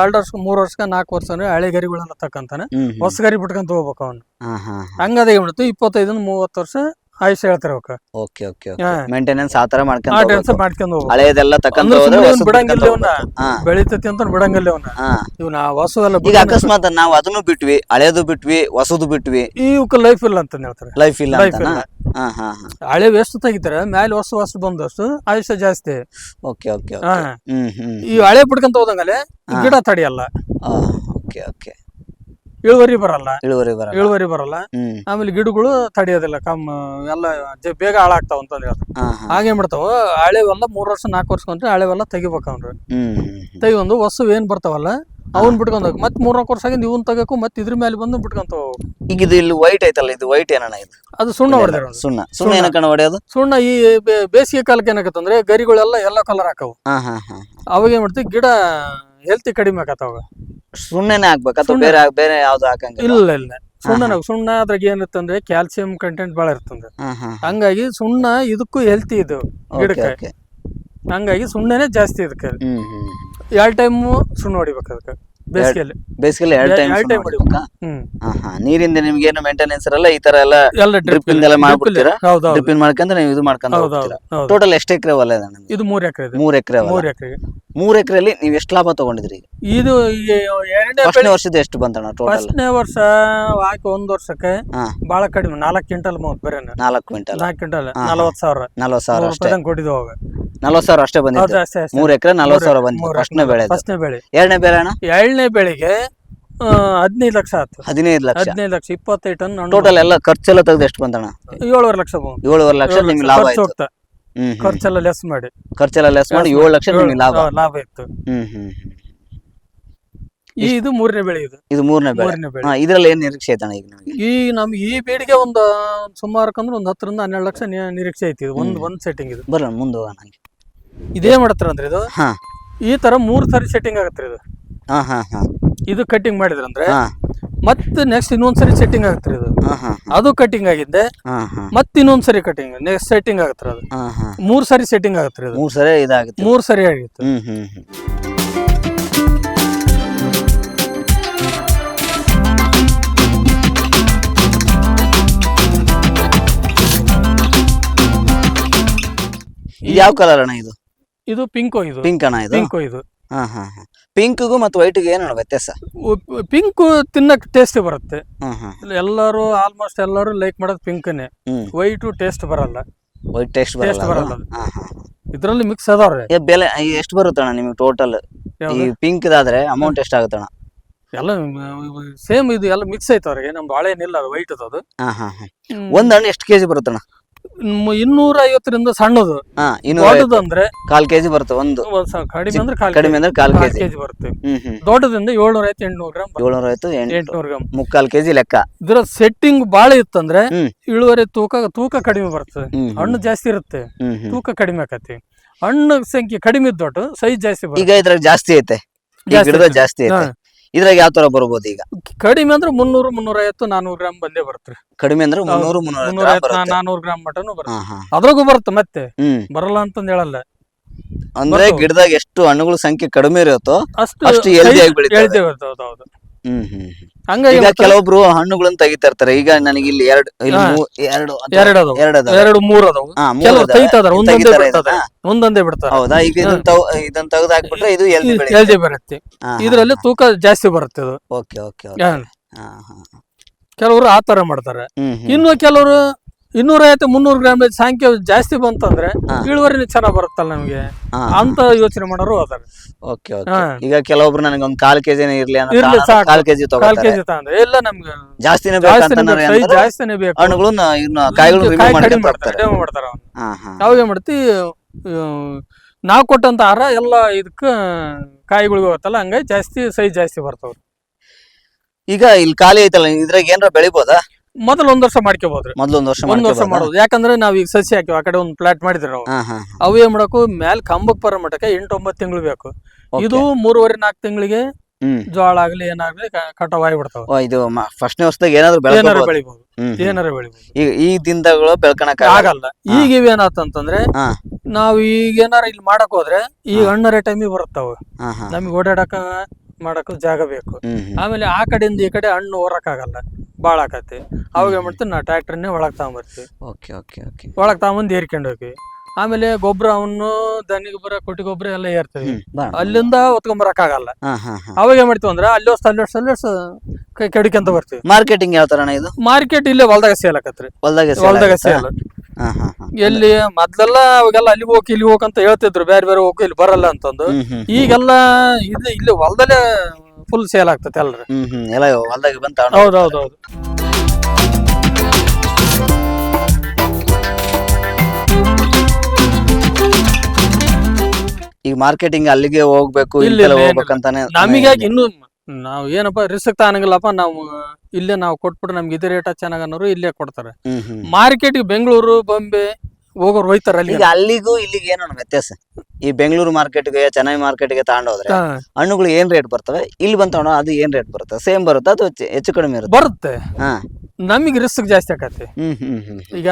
ಎರಡು ವರ್ಷ ಮೂರ್ ವರ್ಷ ನಾಲ್ಕು ವರ್ಷ ಹಳೆ ಗರಿಗಳನ್ನ ತಕ್ಕಂತಾನೆ. ಹೊಸ ಗರಿ ಬಿಟ್ಕೊಂತ ಹೋಗ್ಬೇಕು ಅವನು. ಹಾ ಹಾ ಹಂಗದ ಇಪ್ಪತ್ತೈದರಿಂದ ಮೂವತ್ತು ವರ್ಷ ಆಯುಷ್ಯ ಹೇಳ್ತಾರೆ ಅವಕ್ಕ. ಓಕೆ ಓಕೆ ಹಾ. ಮೇಂಟೆನೆನ್ಸ್ ಆತರ ಆ ಟೆನ್ಸ್ ಹೋಗ್ಬೇಕು. ಮಾಡ್ಕೊಂಡು ಹೋಗ್ಬೇಕು. ಹಳೆಯದೆಲ್ಲ ತಕ್ಕಂತ ಅಂದ್ರೆ ಹೋದ್ರೆ ಸುಮ್ನೆ ಹೊಸ ಇವ್ನ್ ಬಿಡಂಗಿಲ್ಲ ಇವ್ನ. ಹಾ. ಬೆಳಿತೈತಿ ಅಂತ ಬಿಡಂಗಿಲ್ಲ ಇವನ್ನ ಹಾ. ಇವ್ನ ಹೊಸ ಎಲ್ಲ ಈಗ ಅಕಸ್ಮಾತ್ ನಾವು ಅದನ್ನು ಬಿಟ್ವಿ ಹಳೇದು ಬಿಟ್ವಿ ಹೊಸದು ಬಿಟ್ವಿ. ಇವಕ್ಕ ಲೈಫ್ ಇಲ್ಲ ಅಂತ ಹೇಳ್ತಾರೆ. ಲೈಫ್ ಇಲ್ಲ Life ಅಂತನಾ? ಇಲ್ಲ. ಹಾ ಹಾ ಹಾ. ಹಳೆ ಎಷ್ಟು ತೆಗಿತಾರೆ ಮ್ಯಾಲೆ ಹೊಸ ಹೊಸ ಬಂದಷ್ಟು ಆಯುಷ್ಯ ಜಾಸ್ತಿ. ಓಕೆ ಓಕೆ ಹಾ. ಈ ಹಳೆ ಬಿಡ್ಕೊಂತ ಹೋದಂಗಲೆ ಈ ಗಿಡ ತಡಿಯಲ್ಲ ಓಕೆ ಓಕೆ. ಇಳುವರಿ ಬರಲ್ಲ. ಇಳುವರಿ ಬರಲ್ಲ. ಇಳುವರಿ ಬರಲ್ಲ. ಹ್ಮ್. ಆಮೇಲೆ ಗಿಡಗಳು ತಡಿಯೋದಿಲ್ಲ. ಕಮ್ ಎಲ್ಲ ಜ- ಬೇಗ ಹಾಳಾಗ್ತಾವ ಅಂತ ಹೇಳ್ತಾರೆ. ಹಾ ಹಾ. ಹಾಗೆ ಮಾಡ್ತಾವ. ಹಳೆವೆಲ್ಲ ಮೂರ್ ವರ್ಷ ನಾಲ್ಕು ವರ್ಷ ಹಳೆವೆಲ್ಲ ತೆಗಿಬೇಕು ಅವ್ರು ಹ್ಮ್ ತೆಗಿಯೊಂದು ಹೊಸ ಏನ್ ಬರ್ತಾವಲ್ಲ ಅವನ್ ಬಿಟ್ಕೊಂಡ್ ಮತ್ ಮತ್ತೆ ಮೂರ್ನಾಲ್ಕು ವರ್ಷ ಆಗಿಂದ ಇವನ್ ತೆಗಕು ಮತ್ತೆ ಇದ್ರ ಮೇಲೆ ಬಂದು ಬಿಟ್ಕೊಂತಾವ ಈಗ ಇದು ಇಲ್ಲಿ ವೈಟ್ ಐತಲ್ಲ ಇದು ವೈಟ್ ಏನಣ್ಣ ಇದು? ಅದು ಸುಣ್ಣ ಹೊಡೆದ ಸುಣ್ಣ. ಸುಣ್ಣ ಏನಕ್ಕಣ್ಣ ಹೊಡೆಯೋದು? ಸುಣ್ಣ ಈ ಬೇ- ಬೇಸಿಗೆ ಕಾಲಕ್ಕೆ ಏನಾಗತ್ತಂದ್ರೆ ಗರಿಗಳೆಲ್ಲ ಎಲ್ಲ ಕಲರ್ ಹಾಕವು. ಹಾ ಹಾ ಹಾ ಅವಾಗ ಏನ್ ಮಾಡ್ತೀವಿ ಗಿಡ ಹೆಲ್ತಿ ಕಡಿಮೆ ಆಗತ್ತವಾಗ ಸುಣ್ಣನೆ ಹಾಕ್ಬೇಕು ಅಥವಾ ಬೇರೆ ಬೇರೆ ಯಾವ್ದು ಹಾಕಂಗಿಲ್ಲ. ಇಲ್ಲ ಇಲ್ಲ ಸುಣ್ಣನ ಸುಣ್ಣ ಅದ್ರಾಗ ಏನಿತ್ತು ಅಂದ್ರೆ ಕ್ಯಾಲ್ಸಿಯಂ ಕಂಟೆಂಟ್ ಬಹಳ ಇರ್ತದೆ ಹಂಗಾಗಿ ಸುಣ್ಣ ಇದಕ್ಕೂ ಹೆಲ್ತಿ ಇದು ಗಿಡಕ್ಕೆ. ಹಂಗಾಗಿ ಸುಣ್ಣನೇ ಜಾಸ್ತಿ ಇದಕ್ಕೆ. ಎರಡು ಟೈಮು ಸುಣ್ಣ ಹೊಡಿಬೇಕು ಅದಕ್ಕೆ. ಬೇಸಿಗೆಯಲ್ಲಿ ಎರಡು ಟೈಮ್ ಎರಡ್ time ಹೊಡಿಬೇಕಾ? ಹ್ಮ್. ಹಾ ಹಾ. ನೀರಿಂದ ನಿಮ್ಗೆ ಏನು ಮೇಂಟೆನೆನ್ಸ್ ಇರಲ್ಲ ಈ ತರ ಎಲ್ಲ ಎಲ್ಲ ಡ್ರಿಪ್ ಡ್ರಿಪ್ ಇಂದೆಲ್ಲ ಮಾಡ್ಬಿಡ್ತೀರಾ? ಹೌದು ಡ್ರಿಪ್ ಇನ್ ಮಾಡ್ಕೊಂಡ್ರೆ ನೀವು ಇದು ಮಾಡ್ಕೊಂಡ್ ಹೌದು. ಟೋಟಲ್ ಎಷ್ಟು ಎಕರೆ ಹೊಲ ಇದೆ ನಿಮ್ಗೆ ಇದು ಮೂರ್ ಎಕರೆ ಇದೆ. ಮೂರ್ ಎಕರೆ ಹೊಲ. ಮೂರ್ ಎಕರೆಗೆ ಮೂರ್ ಎಕರೆಯಲ್ಲಿ ನೀವು ಎಷ್ಟು ಲಾಭ ತಗೊಂಡಿದ್ರಿ ಇದು ಈ ಎರಡನೇ ಫಸ್ಟ್ನೇ ವರ್ಷದ ಎಷ್ಟು ಬಂತಣ್ಣ ಟೋಟಲ್ ಫಸ್ಟ್ನೇ ವರ್ಷ ಹಾಕಿ ಒಂದ್ ವರ್ಷಕ್ಕೆ ಹಾ. ಬಹಳ ಕಡಿಮೆ ನಾಲ್ಕು ಕ್ವಿಂಟಲ್ ಬರೀ ನಾಲ್ಕು ಕ್ವಿಂಟಲ್. ನಾಲ್ಕು ಕ್ವಿಂಟಲ್ ಹಾ, ನಲವತ್ತು ಸಾವಿರ. ನಲ್ವತ್ತು ಸಾವಿರ ನೂರು ಅಷ್ಟೇ. ರೂಪಾಯಿ ಕೊಟ್ಟಿದ್ದು ಅವಾಗ. ನಲ್ವತ್ತು ಸಾವಿರ ಅಷ್ಟೇ ಬಂದಿತ್ತು ಅಷ್ಟೇ ಅಷ್ಟೇ. ಮೂರ್ ಎಕರೆ ನಲ್ವತ್ತು ಸಾವಿರ ಬಂದಿತ್ತು ಫಸ್ಟ್ನೇ ಬೆಳೆ ಫಸ್ಟ್ನೇ ಬೆಳೆ. ಎರಡನೇ ಬೆಳೆ ಅಣ್ಣ? ಎರಡನೇ ಬೆಳೆಗೆ ಆ, ಹದಿನೈದು ಲಕ್ಷ ಆಯ್ತು ಹದಿನೈದು ಲಕ್ಷ. ಹದಿನೈದು ಲಕ್ಷ ಇಪ್ಪತ್ತೈದು ಟನ್ ಹಣ್ಣು ಟೋಟಲ್ ಎಲ್ಲ ಖರ್ಚೆಲ್ಲ ತೆಗೆದು ಎಷ್ಟು ಬಂತಣ್ಣ? ಏಳುವರೆ ಲಕ್ಷ ಬಂತು. ಏಳುವರೆ ಲಕ್ಷ ಏಳು ನಿಮ್ಗೆ ಲಕ್ಷ ಲಾಭ ಖರ್ಚು ಆಯ್ತು. ಹೋಗ್ತಾ. ಹ್ಮ್ ಹ್ಮ್. ಖರ್ಚೆಲ್ಲ ಲೆಸ್ ಮಾಡಿ. ಖರ್ಚೆಲ್ಲ ಲೆಸ್ ಮಾಡಿ ಏಳು ಲಕ್ಷ ನಿಮ್ಗೆ ಲಾಭ. ಹಾ, ಲಾಭ ಇತ್ತು ಹ್ಮ್ ಹ್ಮ್ ಹ್ಮ್. ಈ ಇದು ಮೂರನೇ ಬೆಳೆ ಇದು. ಇದು ಮೂರನೇ ಬೆಳೆ. ಮೂರನೇ ಬೆಳೆ. ಹಾ ಇದ್ರಲ್ಲಿ ಏನ್ ನಿರೀಕ್ಷೆ ಐತಣ್ಣ ಈಗ ನಿಮಗೆ? ಈ ನಮ್ ಈ ಬೇಡಿಗೆ ಒಂದು ಸುಮಾರು ಅಂದ್ರೆ ಒಂದು ಹತ್ತರಿಂದ ಹನ್ನೆರಡು ಲಕ್ಷ ನಿ- ನಿರೀಕ್ಷೆ ಐತಿ ಇದು. ಒಂದು ಒಂದು ಸೆಟ್ಟಿಂಗ್ ಇದು. ಬರೋಣ ಮುಂದೆ ಹೋಗೋಣ. ಹಂಗೆ ಇದೇ ಅಂದ್ರೆ ಇದು? ಹಾ. ಈ ತರ ಮೂರ್ ಸರಿ ಸೆಟ್ಟಿಂಗ್ ಆಗತ್ತೆ ಇದು? ಹಾ ಹಾ ಹಾ. ಇದು ಕಟಿಂಗ್ ಮಾಡಿದ್ರಂದ್ರೆ ಹಾ. ಮತ್ತೆ ನೆಕ್ಸ್ಟ್ ಇನ್ನೊಂದ್ಸರಿ ಸೆಟ್ಟಿಂಗ್ ಆಗತ್ತೆ ಇದು? ಹಾ ಹಾ ಅದು ಕಟಿಂಗ್ ಆಗಿದ್ದೆ. ಹಾ ಹಾ. ಮತ್ತೆ ಇನ್ನೊಂದ್ಸರಿ ಕಟಿಂಗ್ ನೆಕ್ಸ್ಟ್ ಸೆಟ್ಟಿಂಗ್ ಆಗತ್ತೆ ಅದು? ಹಾ ಹಾ. ಮೂರ್ ಸರಿ ಸೆಟ್ಟಿಂಗ್ ಆಗತ್ತೆ ಇದು? ಮೂರ್ ಸರಿ ಇದಾಗುತ್ತೆ. ಮೂರ್ ಸರಿ ಆಗಿತ್ತು. ಹ್ಮ್ ಹ್ಮ್ ಹ್ಮ್. ಇದು ಯಾವ ಕಲರ್ ಅಣ್ಣ ಇದು? ಇದು ಪಿಂಕ್ ಇದು. ಪಿಂಕ್ ಅಣ್ಣ ಇದು? ಪಿಂಕ್ ಇದು. ಹಾ ಹಾ ಹಾ. ಪಿಂಕ್ಗೂ ಮತ್ತು ವೈಟ್ಗೂ ಏನು ವ್ಯತ್ಯಾಸ? ಪಿಂಕ್ ತಿನ್ನಕ್ ಟೇಸ್ಟ್ ಬರುತ್ತೆ. ಎಲ್ಲಾರು ಆಲ್ಮೋಸ್ಟ್ ಎಲ್ಲರೂ ಲೈಕ್ ಮಾಡೋದು ಪಿಂಕ್ನೇ. ಹ್ಮ್. ವೈಟು ಟೇಸ್ಟ್ ಬರಲ್ಲ. ವೈಟ್ ಟೇಸ್ಟ್ Taste ಬರಲ್ಲ ಬರಲ್ಲ ಹಾ ಹಾ ಇದ್ರಲ್ಲಿ ಮಿಕ್ಸ್ ಅದಾವ್ರೆ ಏ ಬೆಲೆ ಎಷ್ಟು ಬರುತ್ತಣ್ಣ ನಿಮಗೆ ಟೋಟಲ್ ಈ ಯಾವ್ದು? ಪಿಂಕ್ ಆದ್ರೆ ಅಮೌಂಟ್ ಎಷ್ಟು ಆಗುತ್ತೆ ಅಣ್ಣ? ಎಲ್ಲ ಸೇಮ್ ಇದು ಎಲ್ಲ ಮಿಕ್ಸ್ ಐತೆ ಅವ್ರಿಗೆ ನಮ್ದು ಹಳೆ ಏನಿಲ್ಲ ಅದು ವೈಟ್ ಅದು. ಹಾ ಹಾ ಹಾ. ಒಂದ್ ಹಣ್ಣು ಎಷ್ಟು ಕೆಜಿ ಬರುತ್ತಣ್ಣ ಮ್- ಇನ್ನೂರ ಐವತ್ತರಿಂದ ಸಣ್ಣದು. ಹಾ ಇನ್ನೂರ ದೊಡ್ಡದು ಅಂದ್ರೆ ಕಾಲ್ ಕೆಜಿ ಬರುತ್ತೆ ಒಂದು. ಒಂದ್ ಸ- ಕಡಿಮೆ ಅಂದ್ರೆ ಕಾಲ್ ಕಡಿಮೆ ಅಂದ್ರೆ ಕಾಲ್ ಕೆಜಿ. ಕೆಜಿ ಬರುತ್ತೆ. ಹ್ಮ್ ಹ್ಮ್. ದೊಡ್ಡದಿಂದ ಏಳ್ನೂರ ಐವತ್ತು ಎಂಟ್ನೂರು ಗ್ರಾಮ್ ಬರುತ್ತೆ. ಏಳ್ನೂರ ಎಂಟು ಎಂಟ್ನೂರು ಗ್ರಾಮ್ ಮುಕ್ಕಾಲ್ ಕೆಜಿ ಲೆಕ್ಕ. ಇದ್ರ ಸೆಟ್ಟಿಂಗ್ ಬಾಳ ಇತ್ತಂದ್ರೆ ಹ್ಮ್. ಇಳುವರಿ ತೂಕ ತೂಕ ಕಡಿಮೆ ಬರ್ತದೆ ಹ್ಮ್ ಹ್ಮ್. ಹಣ್ಣು ಜಾಸ್ತಿ ಇರುತ್ತೆ. ಹ್ಮ್ ಹ್ಮ್. ತೂಕ ಕಡಿಮೆ ಆಕತಿ. ಹಣ್ಣು ಸಂಖ್ಯೆ ಕಡಿಮೆ ದೊಡ್ಡ ಸೈಜ್ ಜಾಸ್ತಿ ಬರುತ್ತೆ. ಈಗ ಇದ್ರಾಗ ಜಾಸ್ತಿ ಐತೆ. ಈ ಜಾಸ್ತಿ ಗಿಡದ ಐತೆ. ಜಾಸ್ತಿ ಐತೆ. ಹಾ. ಇದ್ರಾಗ ಯಾವ ತರ ಬರ್ಬೋದು ಈಗ? ಕಡಿಮೆ ಅಂದ್ರೆ ಮುನ್ನೂರು ಮುನ್ನೂರ ಐವತ್ತು ನಾನೂರು ಗ್ರಾಮ್ ಬಂದೇ ಬರ್ತಾರೆ ಕಡಿಮೆ ಅಂದ್ರೆ ಮುನ್ನೂರು ಮುನ್ನೂರ ನಾನೂರು ಗ್ರಾಮ್ ಮಟನು ಬರುತ್ತೆ. ಅದ್ರಾಗೂ ಬರುತ್ತೆ ಮತ್ತೆ. ಹ್ಮ್. ಬರಲ್ಲ ಅಂತಂದ್ ಹೇಳಲ್ಲ. ಅಂದ್ರೆ ಗಿಡದಾಗ ಎಷ್ಟು ಹಣ್ಣುಗಳ ಸಂಖ್ಯೆ ಕಡಿಮೆ ಇರುತ್ತೋ ಅಷ್ಟು ಆಗಿ ಬೆಳೀತವೆ. ಹೌದು. ಹ್ಮ್ ಹ್ಮ್ ಹ್ಮ್. ಹಂಗಾಗಿ ಈಗ ಕೆಲವೊಬ್ರು ಹಣ್ಣುಗಳನ್ನ ತೆಗಿತಾ ಇರ್ತಾರೆ. ಈಗ ನನಗೆ ಇಲ್ಲಿ ಎರಡು ಅದಾವು. ಎರಡು ಅದಾವೆ. ಎರಡು ಮೂರು ಅದಾವು. ಹಾ, ಮೂರು ಕೆಲವರು ಅದಾವೆ. ತೆಗಿತಾರ ಒಂದೊಂದೇ ತೆಗಿತಾರೆ ಬಿಡ್ತದೆ ಇದನ್ನ. ಒಂದೊಂದೇ ಬಿಡ್ತಾರೆ. ಹೌದಾ? ಈಗ ಇದನ್ನ ತವ್- ಇದನ್ನ ತೆಗೆದು ಹಾಕ್ಬಿಟ್ರೆ ಇದು ಎಲ್ದಿ ಬೆಳೆ ಹೆಲ್ದಿ ಬರುತ್ತೆ ಇದ್ರಲ್ಲಿ ತೂಕ ಜಾಸ್ತಿ ಬರುತ್ತೆ ಇದು ಓಕೆ ಓಕೆ ಓಕೆ ಹಾ. ಹಾ ಹಾ. ಕೆಲವರು ಆ ತರ ಮಾಡ್ತಾರೆ. ಹ್ಮ್ ಹ್ಮ್. ಇನ್ನು ಕೆಲವರು ಇನ್ನೂರ ಐವತ್ತು ಮುನ್ನೂರು ಗ್ರಾಮ್ ಸಂಖ್ಯೆ ಜಾಸ್ತಿ ಬಂತಂದ್ರೆ ಇಳುವರಿನ ಚೆನ್ನಾಗಿ ಬರುತ್ತಲ್ಲ ನಮ್ಗೆ? ಅಂತ ಯೋಚನೆ ಮಾಡೋರು ಅದಾರ. Okay okay. ಈಗ ಕೆಲವೊಬ್ರು ನನಗೆ ಒಂದು ಕಾಲ್ ಕೆಜಿ ಇರ್ಲಿ ಇರ್ಲಿ ಸಾಕು. ಕಾಲ್ ಕೆಜಿ ಕಾಲ್ ಕೆಜಿ ತಗೊಂಡ್ರೆ ಎಲ್ಲ ನಮ್ಗೆ ಜಾಸ್ತಿನೇ ಜಾಸ್ತಿನೇ ಬೇಕಂತ ಬೇಕು, size ಜಾಸ್ತಿನೇ ಬೇಕು. ಹಣ್ಣುಗಳನ್ನ ಇನ್ನು ಕಾಯಿಗಳು ಕಾಯಿ ರಿಮೂವ್ ಕಡಿಮೆ ಮಾಡ್ತಾರೆ ಹೋಗ್ತಾರೆ ಕಡಿಮೆ ಮಾಡ್ತಾರ ಅವ್ನ. ಹಾ ಹಾ. ನಾವ್ ಏನ್ ಮಾಡ್ತೀವಿ ನಾವು ಕೊಟ್ಟಂತ ಆಹಾರ ಎಲ್ಲ ಇದಕ್ಕ ಕಾಯಿಗಳಿಗೆ ಹೋಗುತ್ತಲ್ಲ ಹಂಗಾಗಿ ಜಾಸ್ತಿ ಸೈಜ್ ಜಾಸ್ತಿ ಬರ್ತಾವ್ರಿ. ಈಗ ಇಲ್ಲಿ ಖಾಲಿ ಐತಲ್ಲ ಇದ್ರಾಗ ಏನಾರ ಬೆಳಿಬೋದಾ? ಮೊದಲ ಒಂದ್ ವರ್ಷ ಮಾಡ್ಕೋಬಹುದ್ರಿ ಮೊದ್ಲು ಒಂದ್ ವರ್ಷ ಒಂದ್ ವರ್ಷ? ಮಾಡೋದು. ಯಾಕಂದ್ರೆ ನಾವ್ ಈಗ ಸಸಿ ಹಾಕಿವಿ ಆ ಕಡೆ ಒಂದ್ ಪ್ಲಾಟ್ ಮಾಡಿದ್ರು ನಾವು ಹಾ ಹಾ ಅವು ಏನ್ ಮಾಡಕು ಮ್ಯಾಲ್ ಕಂಬಕ್ ಬರೋ ಮಟ್ಟಕ್ಕೆ ಎಂಟು ಒಂಬತ್ತು ತಿಂಗಳು ಬೇಕು. Okay. ಇದು ಮೂರುವರೆ ನಾಲ್ಕು ತಿಂಗಳಿಗೆ ಹ್ಮ್. ಜೋಳ ಆಗ್ಲಿ ಏನಾಗ್ಲಿ ಕಟಾವ್ ಆಗಿಬಿಡ್ತಾವ. ಓ, ಇದು ಫಸ್ಟ್ನೇ ವರ್ಷದಾಗ ಏನಾದ್ರು ಏನಾರ ಬೆಳಿಬಹುದು ಹ್ಮ್. ಏನಾರ ಬೆಳಿಬಹುದು ಈಗ ಈ ದಿನಗಳು ಬೆಳ್ಕೊಳಕ್ ಆಗಲ್ಲ. ಆಗಲ್ಲ ಈಗ ಇವೇನಾತಂತಂದ್ರೆ ಹಾ. ನಾವ್ ಈಗ ಏನಾರ ಇಲ್ಲಿ ಮಾಡಕ್ ಹೋದ್ರೆ ಈಗ ಹಣ್ಣರ ಟೈಮಿಗೆ ಬರುತ್ತಾವ ಹಾ ಹಾ. ನಮಗೆ ಓಡಾಡಕ ಮಾಡಕ್ ಜಾಗ ಬೇಕು. ಹ್ಮ್ ಹ್ಮ್. ಆಮೇಲೆ ಆ ಕಡೆಯಿಂದ ಈ ಕಡೆ ಹಣ್ಣು ಹೊರಕ್ ಆಗಲ್ಲ. ಬಾಳ ಆಕತಿ ಅವಾಗ ಏನ್ ಮಾಡ್ತೀವಿ ನಾ ಟ್ರ್ಯಾಕ್ಟರ್ನೇ ಒಳಗ್ ತಗೊಂಬರ್ತೀವಿ ಓಕೆ ಓಕೆ ಓಕೆ. ಒಳಗ್ ತಗೊಂಬಂದು ಏರ್ಕೊಂಡು ಹೋಗಿ ಆಮೇಲೆ ಗೊಬ್ಬರ ಅವನು ದನಿ ಗೊಬ್ಬರ ಕೊಟ್ಟಿ ಗೊಬ್ಬರ ಎಲ್ಲ ಏರ್ತೀವಿ. ಅಲ್ಲಿಂದ ಹೊತ್ಕೊಂಬರಕ್ ಆಗಲ್ಲ. ಹಾ ಹಾ ಹಾ. ಅವಾಗ ಏನ್ ಮಾಡ್ತೀವಿ ಅಂದ್ರೆ ಅಲ್ಲಿ ಹೊಸ ಅಲ್ಲಿ ಹೊಸ ಅಲ್ಲಿ ಕೈ ಕೆಡಿಕೊಂತ ಬರ್ತೀವಿ. ಮಾರ್ಕೆಟಿಂಗ್ ಯಾವ ತರ ಇದು? ಮಾರ್ಕೆಟ್ ಇಲ್ಲೇ ಹೊಲ್ದಾಗ ಸೇಲ್ ಆಕತ್ರಿ ಹೊಲ್ದಾಗ ಹೊಲ್ದಾಗ ಸೇಲ್. ಎಲ್ಲಿ ಮೊದ್ಲೆಲ್ಲ ಅವಾಗೆಲ್ಲ ಅಲ್ಲಿ ಹೋಗಿ ಇಲ್ಲಿ ಹೋಗಂತ ಅಂತ ಹೇಳ್ತಿದ್ರು. ಬೇರೆ ಬೇರೆ ಹೋಗಿ ಇಲ್ಲಿ ಬರಲ್ಲ ಅಂತಂದು. ಈಗೆಲ್ಲ ಇದು ಇಲ್ಲಿ ಹೊಲದಲ್ಲೇ ಫುಲ್ ಸೇಲ್ ಆಗ್ತದೆ ಅಲ್ರಿ. ಹ್ಮ್ ಹ್ಮ್. ಎಲ್ಲ ಹೊಲ್ದಾಗ ಬಂತ ಹೌದೌದೌದು ಈಗ ಮಾರ್ಕೆಟಿಂಗ್ ಅಲ್ಲಿಗೆ ಹೋಗ್ಬೇಕು ಇಲ್ಲ, ಹೋಗ್ಬೇಕಂತಾನೆ ನಮಗಾಗಿ ಇನ್ನು ನಾವು ಏನಪ್ಪ ರಿಸ್ಕ್ ತಾನಂಗಿಲ್ಲಪ್ಪ ನಾವು ಇಲ್ಲೇ ನಾವು ಕೊಟ್ಬಿಟ್ಟು ನಮ್ಗೆ ಇದೇ ರೇಟ್ ಚೆನ್ನಾಗ್ ಅನ್ನೋರು ಇಲ್ಲೇ ಕೊಡ್ತಾರೆ. ಹ್ಮ್ ಹ್ಮ್. ಮಾರ್ಕೆಟ್ಗೆ ಬೆಂಗಳೂರು ಬೊಂಬೆ ಹೋಗೋರು ಹೋಯ್ತಾರ ಅಲ್ಲಿ ಈಗ ಅಲ್ಲಿಗೂ ಇಲ್ಲಿಗೆ ಏನೋ ವ್ಯತ್ಯಾಸ. ಈ ಬೆಂಗಳೂರು ಮಾರ್ಕೆಟ್ಗೆ ಚೆನ್ನೈ ಮಾರ್ಕೆಟ್ಗೆ ತಗೊಂಡೋದ್ರೆ ಹಾ, ಹಣ್ಣುಗಳು ಏನ್ ರೇಟ್ ಬರ್ತವೆ? ಇಲ್ಲಿ ಬಂದ್ ತಗೊಂಡು ಅದು ಏನ್ ರೇಟ್ ಬರುತ್ತೆ? ಸೇಮ್ ಬರುತ್ತೆ ಅದು ಹೆಚ್ಚು- ಹೆಚ್ಚು ಕಡಿಮೆ ಇರುತ್ತೆ? ಬರುತ್ತೆ. ಹಾ. ನಮಗೆ ರಿಸ್ಕ್ ಜಾಸ್ತಿ ಆಕತಿ. ಹ್ಮ್ ಹ್ಮ್ ಹ್ಮ್ ಈಗ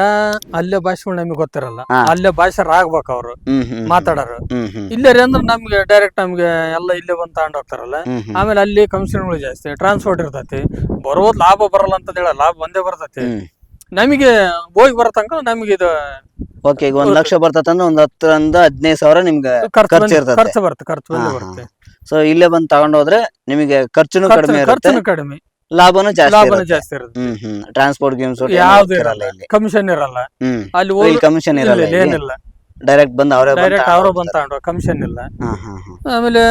ಅಲ್ಲೇ ಭಾಷೆಗಳು ನಮಗೆ ಗೊತ್ತಿರಲ್ಲ. ಹಾ. ಅಲ್ಲೇ ಭಾಷೆ ಆಗ್ಬೇಕು ಅವರು. ಹ್ಮ್ ಹ್ಮ್ ಮಾತಾಡೋರು. ಹ್ಮ್ ಹ್ಮ್. ಇಲ್ಲೇ ರೀ ಅಂದ್ರೆ ನಮ್ಗೆ ಡೈರೆಕ್ಟ್ ನಮ್ಗೆ ಎಲ್ಲ ಇಲ್ಲೇ ಬಂದು ತಗೊಂಡ್ ಹೋಗ್ತಾರಲ್ಲ. ಹ್ಮ್ ಹ್ಮ್. ಆಮೇಲೆ ಅಲ್ಲಿ ಕಮಿಷನ್ಗಳು ಜಾಸ್ತಿ. ಟ್ರಾನ್ಸ್ಪೋರ್ಟ್ ಇರ್ತೈತಿ. ಬರೋದ್ ಲಾಭ ಬರಲ್ಲ ಅಂತ ಹೇಳ ಲಾಭ ಒಂದೇ ಬರ್ತೈತಿ. ಹ್ಮ್. ನಮಗೆ ಹೋಗಿ ಬರೋ ತನಕ ನಮಗೆ ಇದು ಓಕೆ ಈಗ ಒಂದ್ ಲಕ್ಷ ಬರ್ತದಂದ್ರೆ ಒಂದ್ ಹತ್ತರಿಂದ ಹದಿನೈದು ಸಾವಿರ ನಿಮ್ಗೆ ಖರ್ಚು ಇರ್ತದೆ. ಖರ್ಚು ಬರುತ್ತೆ ಖರ್ಚು ಬಂದೇ ಬರುತ್ತೆ. ಸೊ ಇಲ್ಲೇ ಬಂದ್ ತಗೊಂಡೋದ್ರೆ ನಿಮಗೆ ಖರ್ಚುನು ಕಡಿಮೆ ಖರ್ಚು- ಇರುತ್ತೆ. ಖರ್ಚುನು ಕಡಿಮೆ. ಲಾಭನು ಜಾಸ್ತಿ ಲಾಭನೂ ಇರುತ್ತೆ. ಜಾಸ್ತಿ ಇರುತ್ತೆ. ಹ್ಮ್ ಹ್ಮ್. ಟ್ರಾನ್ಸ್ಪೋರ್ಟ್ ಗೇಮ್ಸ್ ಯಾವ್ದು ಇರಲ್ಲ ಕಮಿಷನ್ ಇರಲ್ಲ. ಹ್ಮ್. ಅಲ್ಲಿ ಹೋಗಿ ಕಮಿಷನ್ ಇರಲ್ಲ ಏನಿಲ್ಲ. ಡೈರೆಕ್ಟ್ ಬಂದ ಅವರೇ ಡೈರೆಕ್ಟ್ ಅವರು ಬಂದ ತಗೊಂಡ್ರು ಕಮಿಷನ್ ಇಲ್ಲ. ಆಮೇಲೆ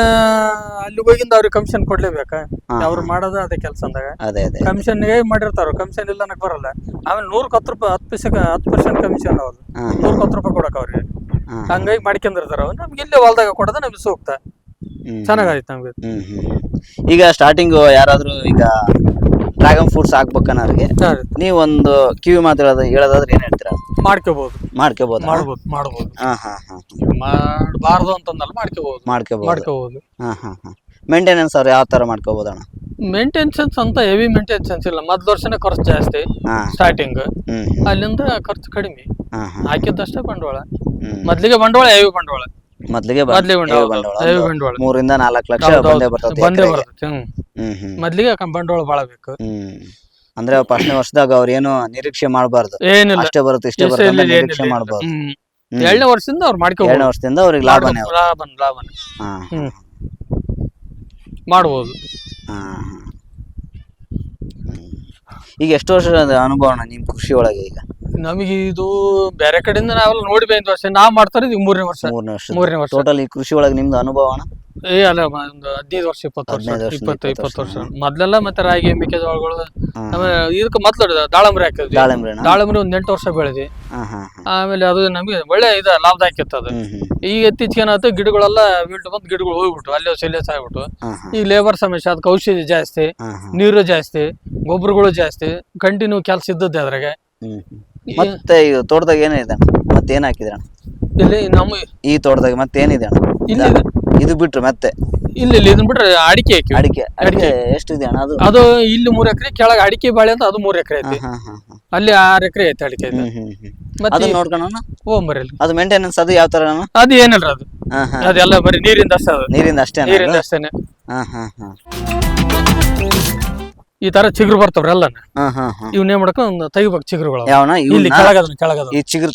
ಅಲ್ಲಿ ಹೋಗಿಂದ ಅವ್ರಿಗೆ ಕಮಿಷನ್ ಕೊಡ್ಲೇಬೇಕಾ? ಅವ್ರು ಮಾಡೋದು ಅದೇ ಕೆಲಸ ಅಂದಾಗ. ಅದೇ ಅದೇ ಕಮಿಷನ್ಗೆ ಮಾಡಿರ್ತಾರ ಕಮಿಷನ್ ಇಲ್ಲ ಅನ್ನಕ್ ಬರಲ್ಲ. ಆಮೇಲೆ ನೂರಕ್ಕೆ ಹತ್ತು ರೂಪಾಯಿ ಹತ್ತು ಪೈಸೆ ಹತ್ತು ಪರ್ಸೆಂಟ್ ಕಮಿಷನ್ ಅವ್ರು ನೂರಕ್ಕೆ ಹತ್ತು ರೂಪಾಯಿ ಕೊಡಕ್ ಅವ್ರಿಗೆ. ಹಂಗಾಗಿ ಮಾಡ್ಕೊಂಡಿರ್ತಾರ ಅವ್ರು. ನಮ್ಗೆ ಇಲ್ಲೇ ಹೊಲ್ದಾಗ ಕೊಡೋದು ನಮ್ಗೆ ಸೂಕ್ತ. ಚೆನ್ನಾಗಾಯ್ತು ನಮ್ಗೆ. ಈಗ ಸ್ಟಾರ್ಟಿಂಗ್ ಯಾರಾದ್ರೂ ಈಗ ಡ್ರ್ಯಾಗನ್ ಫ್ರೂಟ್ಸ್ ಹಾಕ್ಬೇಕನ್ನೋರಿಗೆ ನೀವು ಒಂದು ಕಿವಿ ಮಾತು ಹೇಳೋದು ಹೇಳೋದಾದ್ರೆ ಏನ್ ಹೇಳ್ತೀರಾ? ಮಾಡ್ಕೋಬಹುದು ಮಾಡ್ಕೋಬೋದು? ಮಾಡ್ಬೋದು ಮಾಡ್ಬೋದು. ಹಾ ಹಾ ಹಾ ಮಾಡಬಾರ್ದು ಅಂತಂದಲ್ಲ ಮಾಡ್ಕೋಬಹುದು ಮಾಡ್ಕೋಬಹುದು ಮಾಡ್ಕೋಬಹುದು ಹಾ ಹಾ ಹಾ. ಮೇಂಟೆನೆನ್ಸ್ ಅವ್ರು ಯಾವ ತರ ಮಾಡ್ಕೋಬೋದಣ್ಣ? ಮೇಂಟೆನ್ಸನ್ಸ್ ಅಂತ ಹೆವಿ ಮೇಂಟೆನ್ಸನ್ಸ್ ಇಲ್ಲ. ಮೊದ್ಲ ವರ್ಷನೇ ಖರ್ಚು ಜಾಸ್ತಿ ಹಾ. ಸ್ಟಾರ್ಟಿಂಗ್ ಅಲ್ಲಿಂದ ಖರ್ಚು ಕಡಿಮೆ. ಹಾ ಹಾ. ಹಾಕಿದ್ದಷ್ಟೇ ಬಂಡವಾಳ. ಮೊದ್ಲಿಗೆ ಬಂಡವಾಳ ಹೆವಿ ಬಂಡವಾಳ. ಮೊದ್ಲಿಗೆ ಬ- ಮೊದ್ಲಿಗೆ ಹೆವಿ ಬಂಡವಾಳ ಬಂಡವಾಳ ಹೆವಿ ಒಂದು ಬಂಡವಾಳ. ಮೂರಿಂದ ನಾಲ್ಕು ಲಕ್ಷ ಹೌದು, ಬಂದೇ ಹೌದು. ಬರ್ತದೆ ಬಂದೇ ಎಕ್ರೆಗೆ. ಬರ್ತೈತೆ ಹ್ಮ್. ಹ್ಮ್ ಹ್ಮ್. ಮೊದ್ಲಿಗೆ ಕ- ಬಂಡವಾಳ ಬಾಳ ಬೇಕು. ಹ್ಮ್. ಅಂದ್ರೆ ಫಸ್ಟ್ನೇ ವರ್ಷದಾಗ ಅವ್ರ ಏನು ನಿರೀಕ್ಷೆ ಮಾಡಬಾರ್ದು. ಏನಿಲ್ಲ. ಅಷ್ಟೇ ಬರುತ್ತೆ ಇಷ್ಟೇ ಇಷ್ಟೇ ಬರುತ್ತೆ ಅಂತ ನಿರೀಕ್ಷೆ ಏನಿಲ್ಲ. ಮಾಡಬಾರ್ದು. ಹ್ಮ್. ಎರಡನೇ ವರ್ಷದಿಂದ ಅವ್ರು ಎರಡನೇ ವರ್ಷದಿಂದ ಅವ್ರಿಗೆ ಲಾಭ ಅವ್ರು. ಲಾಭನ ಲಾಭನ. ಹಾ ಹ್ಮ್. ಮಾಡ್ಬೋದು. ಹಾ ಹಾ. ಹ್ಮ್. ಈಗ ಎಷ್ಟು ವರ್ಷದ ಅನುಭವ ಅಣ್ಣ ನಿಮ್ ಕೃಷಿ ಒಳಗೆ ಈಗ? ನಮಗೆ ಇದು ಬೇರೆ ಕಡೆಯಿಂದ ನಾವೆಲ್ಲ ನೋಡಿ ಐದು ವರ್ಷ. ನಾವ್ ಮಾಡ್ತಾರೆ ಇದು ಮೂರನೇ ವರ್ಷ. ಮೂರನೇ ವರ್ಷ. ಮೂರನೇ ವರ್ಷ. ಟೋಟಲ್ ಈ ಕೃಷಿ ಒಳಗೆ ನಿಮ್ದು ಅನುಭವ ಅಣ್ಣ? ಏ ಅಲ್ಲ ಮ- ಒಂದು ಹದಿನೈದು ವರ್ಷ ಇಪ್ಪತ್ತು ವರ್ಷ ಹದಿನೈದು ವರ್ಷ, ಇಪ್ಪತ್ತು ಇಪ್ಪತ್ತು ಇಪ್ಪತ್ತು ವರ್ಷ. ಮೊದ್ಲೆಲ್ಲ ಮತ್ತೆ ರಾಗಿ ಮೆಕ್ಕೆಜೋಳಗಳು. ಆಮೇಲೆ ಇದಕ್ಕೆ ಮೊದ್ಲು ದಾಳಂಬ್ರಿ ಹಾಕಿದ್ವಿ. ದಾಳಂಬ್ರಿ ಅಣ್ಣ ದಾಳಂಬ್ರಿ ಒಂದ್ ಎಂಟು ವರ್ಷ ಬೆಳೆದಿ ಹಾ ಹಾ ಹಾ. ಆಮೇಲೆ ಅದು ನಮಗೆ ಒಳ್ಳೆ ಇದ ಲಾಭದಾಯಕ ಇತ್ತು ಅದು. ಹ್ಮ್ ಹ್ಮ್. ಈಗ ಇತ್ತೀಚೆಗೆ ಏನಾಯ್ತು ಗಿಡಗಳೆಲ್ಲ ಬಿಟ್ಟು ಬಂದು ಗಿಡಗಳು ಹೋಗ್ಬಿಟ್ಟು ಅಲ್ಲೇ ಸೆಲೆಸ್ ಆಗ್ಬಿಟ್ಟು ಈ ಹಾ. ಲೇಬರ್ ಸಮಸ್ಯೆ ಅದಕ್ಕೆ ಔಷಧಿ ಜಾಸ್ತಿ ಹಾ ಹಾ. ನೀರು ಜಾಸ್ತಿ ಗೊಬ್ಬರಗಳು ಜಾಸ್ತಿ ಕಂಟಿನ್ಯೂ ಕೆಲಸ ಇದ್ದದ್ದೇ ಅದ್ರಾಗ. ಹ್ಮ್ ಹ್ಮ್. ಮತ್ತೆ ಈಗ ತೋಟದಾಗ ಏನಿದೆ ಮತ್ತೆ ಏನ್ ಹಾಕಿದ್ರೆ ಇಲ್ಲಿ ನಮ್ಮ ಈ ತೋಟದಾಗ ಮತ್ತೆ ಏನಿದೆ ಅಣ್ಣ? ಇಲ್ಲಿ ಇದೆ. ಇದು ಬಿಟ್ರು ಮತ್ತೆ? ಇಲ್ಲಿ ಇಲ್ಲಿ ಇದನ್ನ ಬಿಟ್ರೆ ಅಡಿಕೆ ಹಾಕಿ. ಅಡಿಕೆ ಅಡಿಕೆ ಎಷ್ಟಿದೆ ಅಣ್ಣ ಅದು? ಅದು ಇಲ್ಲಿ ಮೂರ್ ಎಕರೆ ಕೆಳಗೆ ಅಡಿಕೆ ಬಾಳೆ ಅಂತ ಅದು ಮೂರ್ ಎಕರೆ ಐತಿ. ಹಾ ಹಾ ಹಾ ಅಲ್ಲಿ ಆರ್ ಎಕರೆ ಐತಿ ಅಡಿಕೆ ಐತಿ ಮತ್ತೆ ಓ ಮರಲ್ಲಿ ಅದು ಮೇಂಟೆನೆನ್ಸ್ ಅದು ಯಾವ ತರ ಅದು ಏನಿಲ್ಲ ಅದು. ಅದೆಲ್ಲ ಬರೀ ನೀರಿಂದ ಅಷ್ಟೇ ಅದು. ನೀರಿಂದ ಅಷ್ಟೇ ನೀರಿಂದ ಅಷ್ಟೇನೆ. ಹಾ ಹಾ ಹಾ. ಈ ತರ ಚಿಗುರು ಬರ್ತಾವ್ರಿ ಎಲ್ಲ ಹಾ ಹಾ ಹಾ. ಇವ್ನ ಏನ್ ಮಾಡಕ ಒಂದು ತೆಗಿಬೇಕು ಚಿಗುರುಗಳು ಇಲ್ಲಿ ಇವನ್ನ ಕೆಳಗದನ್ನ ಕೆಳಗದ ಈ ಚಿಗುರು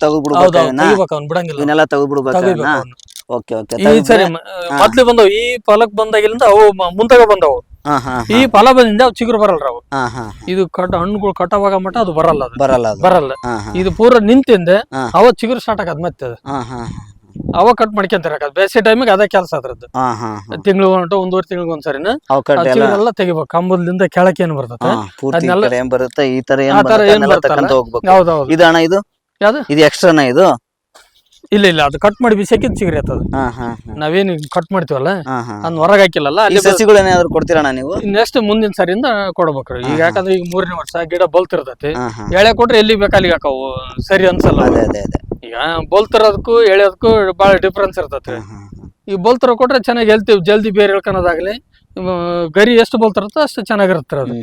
ತೆಗಿಬೇಕು ಅವ್ನು ಬಿಡಂಗಿಲ್ಲ. ಇವನ್ನೆಲ್ಲ ಓಕೆ ಓಕೆ ಈ ಸರಿ ಮ- ಮೊದ್ಲು ಬಂದವು ಈ ಫಲಕ್ ಬಂದಾಗಿಲಿಂದ ಅವು ಮುಂತಾಗ ಮುಂದಾಗ ಬಂದವು ಈ ಫಲ ಬಂದಿಂದ ಅವು ಚಿಗುರು ಬರಲ್ರ ಅವು. ಇದು ಕಟ್ ಹಣ್ಣುಗಳು ಕಟಾವಾಗ ಮಟ್ಟ ಅದು ಬರಲ್ಲ ಅದು. ಬರಲ್ಲ ಬರಲ್ಲ. ಇದು ಪೂರ ನಿಂತಿಂದ. ಅವ ಚಿಗುರು ಸ್ಟಾರ್ಟ್ ಆಗದ್ ಮತ್ತೆ ಅದು. ಅವ ಕಟ್ ಮಾಡ್ಕೊಂತಾರ ಬೇಸಿಗೆ ಟೈಮಿಗೆ ಅದೇ ಕೆಲಸ ಅದ್ರದ್ದು. ಹಾ ಹಾ ತಿಂಗಳು ಹೊಂಟು ಒಂದೂವರೆ ತಿಂಗಳಿಗೆ ಒಂದ್ಸರಿನ? ಅವು ಕಟ್ ಕಡ್ಡೆ ಎಲ್ಲ ತೆಗಿಬೇಕು. ಕಂಬದಿಂದ ಕೆಳಕ್ಕೆ ಏನ್ ಬರ್ತದೆ? ಹಾ, ಪೂರ್ತಿ ಈ ಏನ್ ಬರುತ್ತೆ? ಈ ತರ ಆ ಏನ್ ತರ ಬರುತ್ತೆ ಏನ್ ಅದನ್ನೆಲ್ಲ ಬರ್ತಲ್ಲ? ತಕ್ಕಂತ ಹೋಗ್ಬೇಕು. ಹೌದೌದು. ಇದು ಅಣ್ಣ ಇದು? ಯಾವ್ದು? ಇದು ಎಕ್ಸ್ಟ್ರಾನ ಇದು? ಇಲ್ಲ ಇಲ್ಲ ಅದು ಕಟ್ ಮಾಡಿ ಬಿಸಾಕಿದ್ ಸಿಗ್ರಿ ಅದು. ಹಾ ಹಾ ಹಾ. ನಾವೇನು ಕಟ್ ಮಾಡ್ತೀವಲ್ಲ? ಹಾ ಹಾ. ಅದ್ ಹೊರಗೆ ಹಾಕಿಲ್ಲಲ್ಲ ಈ ಅಲ್ಲಿ ಸಸಿಗಳು ಏನಾದ್ರು ಕೊಡ್ತೀರಣ್ಣ ನೀವು? ನೆಕ್ಸ್ಟ್ ಮುಂದಿನ ಸರಿಯಿಂದ ಕೊಡ್ಬೇಕ್ರಿ ಈಗ ಯಾಕಂದ್ರೆ ಈಗ ಮೂರನೇ ವರ್ಷ ಗಿಡ ಬಲ್ತಿರ್ತೈತಿ. ಹಾ ಹಾ. ಎಳೆ ಕೊಟ್ರೆ ಎಲ್ಲಿ ಬೇಕಾ ಅಲ್ಲಿಗೆ ಹಾಕವು? ಸರಿ ಅನ್ಸಲ್ಲ. ಅವು. ಅದೇ ಅದೇ ಅದೇ. ಈಗ ಬೋಲ್ತಿರೋದಕ್ಕೂ ಎಳೆಯೋದಕ್ಕೂ ಭಾಳ ಡಿಫ್ರೆನ್ಸ್ ಇರ್ತೈತಿ. ಈ ಬೋಲ್ತರ ಹಾ. ಈಗ ಬೋಲ್ತಿರೋ ಕೊಟ್ರೆ ಚೆನ್ನಾಗಿ ಹೇಳ್ತೀವಿ ಜಲ್ದಿ ಬೇರೆ ಹೇಳ್ಕೊಳೋದಾಗ್ಲಿ. ಗರಿ ಎಷ್ಟು ಬೋಲ್ತಿರುತ್ತೋ ಅಷ್ಟು ಚೆನ್ನಾಗಿರುತ್ತೆ ಅದು.